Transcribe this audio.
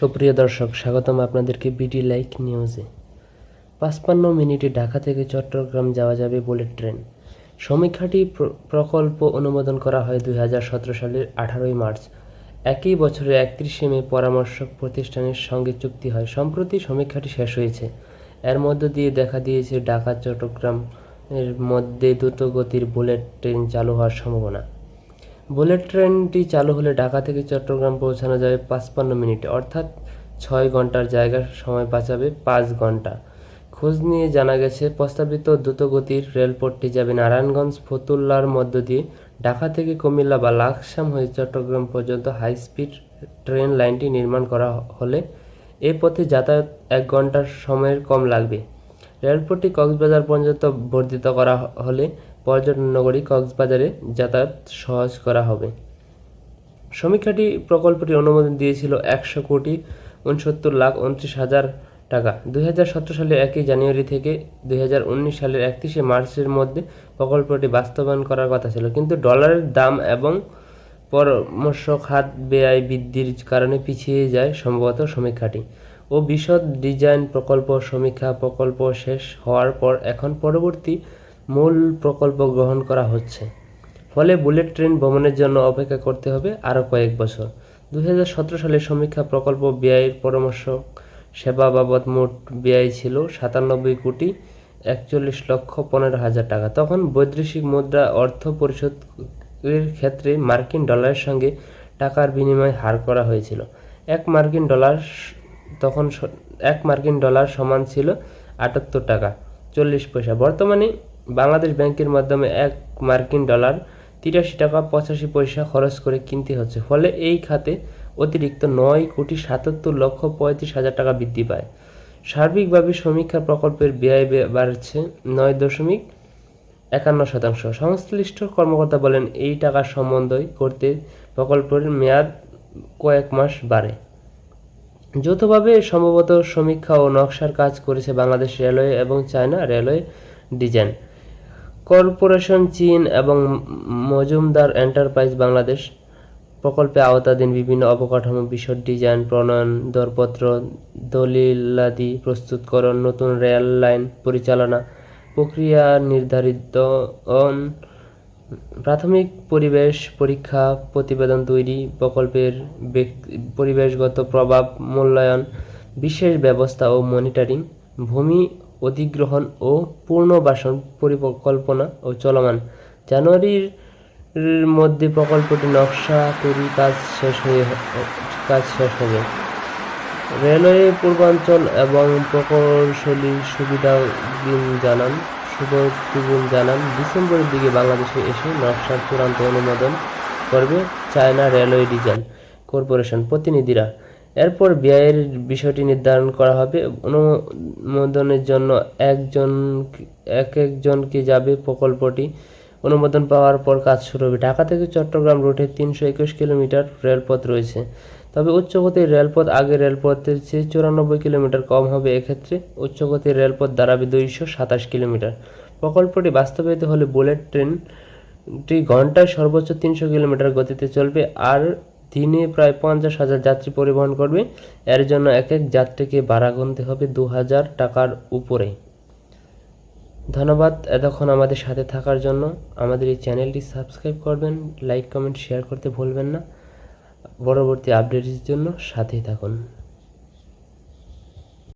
সুপ্রিয় দর্শক, স্বাগতম আপনাদেরকে বিডি লাইক নিউজে পাঁচপান্ন মিনিটে ঢাকা থেকে চট্টগ্রাম যাওয়া যাবে বুলেট ট্রেন। সমীক্ষাটি প্র- প্রকল্প অনুমোদন করা হয় দুই হাজার সতেরো সালের আঠারোই মার্চ। একই বছরে একত্রিশে মে পরামর্শক প্রতিষ্ঠানের সঙ্গে চুক্তি হয়। সম্প্রতি সমীক্ষাটি শেষ হয়েছে। এর মধ্য দিয়ে দেখা দিয়েছে ঢাকা চট্টগ্রাম এর মধ্যে দ্রুতগতির বুলেট ট্রেন চালু হওয়ার সম্ভাবনা। বুলেট ট্রেনটি চালু হলে ঢাকা থেকে চট্টগ্রাম পৌঁছানো যাবে পাঁচপান্ন মিনিটে, অর্থাৎ ছয় ঘণ্টার জায়গার সময় বাঁচাবে পাঁচ ঘণ্টা। খোঁজ নিয়ে জানা গেছে, প্রস্তাবিত দ্রুতগতির রেলপথটি যাবে নারায়ণগঞ্জ, ফতুল্লার মধ্য দিয়ে। ঢাকা থেকে কুমিল্লা বা লাকসাম হয়ে চট্টগ্রাম পর্যন্ত হাই স্পিড ট্রেন লাইনটি নির্মাণ করা হলে এ পথে যাতায়াত এক ঘণ্টার সময়ের কম লাগবে। রেলপথটি কক্সবাজার পর্যন্ত বর্ধিত করা হলে পর্যটন নগরী কক্সবাজারে যাতায়াত সহজ করা হবে। সমীক্ষাটি প্রকল্পটি অনুমোদন দিয়েছিল একশো কোটি উনসত্তর লাখ উনত্রিশ হাজার টাকা। দুই হাজার সতেরো সালের একই জানুয়ারি থেকে দুই হাজার উনিশ সালের একত্রিশে মার্চের মধ্যে প্রকল্পটি বাস্তবায়ন করার কথা ছিল। কিন্তু ডলারের দাম এবং পরামর্শ খাত ব্যয় বৃদ্ধির কারণে পিছিয়ে যায় সম্ভবত সমীক্ষাটি। ও বিশদ ডিজাইন প্রকল্প সমীক্ষা প্রকল্প শেষ হওয়ার পর এখন পরবর্তী মূল প্রকল্প গ্রহণ করা হচ্ছে। ফলে বুলেট ট্রেন ভ্রমণের জন্য অপেক্ষা করতে হবে আরও কয়েক বছর। দু হাজার সতেরো সালে সমীক্ষা প্রকল্প ব্যয়ের পরামর্শ সেবা বাবদ মোট ব্যয় ছিল সাতানব্বই কোটি একচল্লিশ লক্ষ পনেরো হাজার টাকা। তখন বৈদেশিক মুদ্রা অর্থ পরিশোধের ক্ষেত্রে মার্কিন ডলারের সঙ্গে টাকার বিনিময় হার করা হয়েছিল। এক মার্কিন ডলার তখন এক মার্কিন ডলার সমান ছিল আটাত্তর টাকা, চল্লিশ পয়সা। বর্তমানে বাংলাদেশ ব্যাংকের মাধ্যমে এক মার্কিন ডলার তিরাশি টাকা পঁচাশি পয়সা খরচ করে কিনতে হচ্ছে। ফলে এই খাতে অতিরিক্ত নয় কোটি সাতাত্তর লক্ষ পঁয়ত্রিশ হাজার টাকা বৃদ্ধি পায়। সার্বিকভাবে সমীক্ষা প্রকল্পের ব্যয় বাড়ছে নয় দশমিক একান্ন শতাংশ। সংশ্লিষ্ট কর্মকর্তা বলেন, এই টাকার সম্বন্ধই করতে প্রকল্পের মেয়াদ কয়েক মাস বাড়ে। যৌথভাবে সম্ভবত সমীক্ষা ও নকশার কাজ করেছে বাংলাদেশ রেলওয়ে এবং চায়না রেলওয়ে ডিজাইন কর্পোরেশন চীন এবং মজুমদার এন্টারপ্রাইজ বাংলাদেশ প্রকল্পে আওতাধীন বিভিন্ন অবকাঠামো, বিশদ ডিজাইন, প্রণয়ন, দরপত্র, দলিলাদি প্রস্তুতকরণ, নতুন রেল লাইন পরিচালনা প্রক্রিয়া নির্ধারিত প্রাথমিক পরিবেশ পরীক্ষা প্রতিবেদন তৈরি, প্রকল্পের পরিবেশগত প্রভাব মূল্যায়ন, বিশেষ ব্যবস্থা ও মনিটরিং ভূমি অধিগ্রহণ ও পুনর্বাসন পরিকল্পনা ও চলমান। জানুয়ারির মধ্যে প্রকল্পটি নকশা তৈরি কাজ শেষ হয়ে কাজ শেষ হবে। রেলওয়ে পূর্বাঞ্চল এবং প্রকৌশলী সুবিধাবিন জানান সুবর্তিগুন জানান, ডিসেম্বরের দিকে বাংলাদেশে এসে নকশার চূড়ান্ত অনুমোদন করবে চায়না রেলওয়ে ডিজাইন কর্পোরেশন প্রতিনিধিরা। এরপর ব্যয়ের বিষয়টি নির্ধারণ করা হবে। অনুমোদনের জন্য একজন, এক একজনকে যাবে প্রকল্পটি। অনুমোদন পাওয়ার পর কাজ শুরু হবে। ঢাকা থেকে চট্টগ্রাম রুটে তিনশো একুশ কিলোমিটার রেলপথ রয়েছে। তবে উচ্চগতির রেলপথ আগের রেলপথের চেয়ে চুরানব্বই কিলোমিটার কম হবে এক্ষেত্রে। উচ্চগতির রেলপথ দাঁড়াবে দুইশো সাতাশ কিলোমিটার। প্রকল্পটি বাস্তবায়িত হলে বুলেট ট্রেনটি ঘন্টায় সর্বোচ্চ তিনশো কিলোমিটার গতিতে চলবে আর দিনে প্রায় পঞ্চাশ হাজার যাত্রী পরিবহন করবে। এর জন্য এক এক যাত্রীকে ভাড়া গুনতে হবে দু হাজার টাকার উপরে। ধন্যবাদ এতক্ষণ আমাদের সাথে থাকার জন্য। আমাদের এই চ্যানেলটি সাবস্ক্রাইব করবেন, লাইক, কমেন্ট, শেয়ার করতে ভুলবেন না। পরবর্তী আপডেটের জন্য সাথেই থাকুন।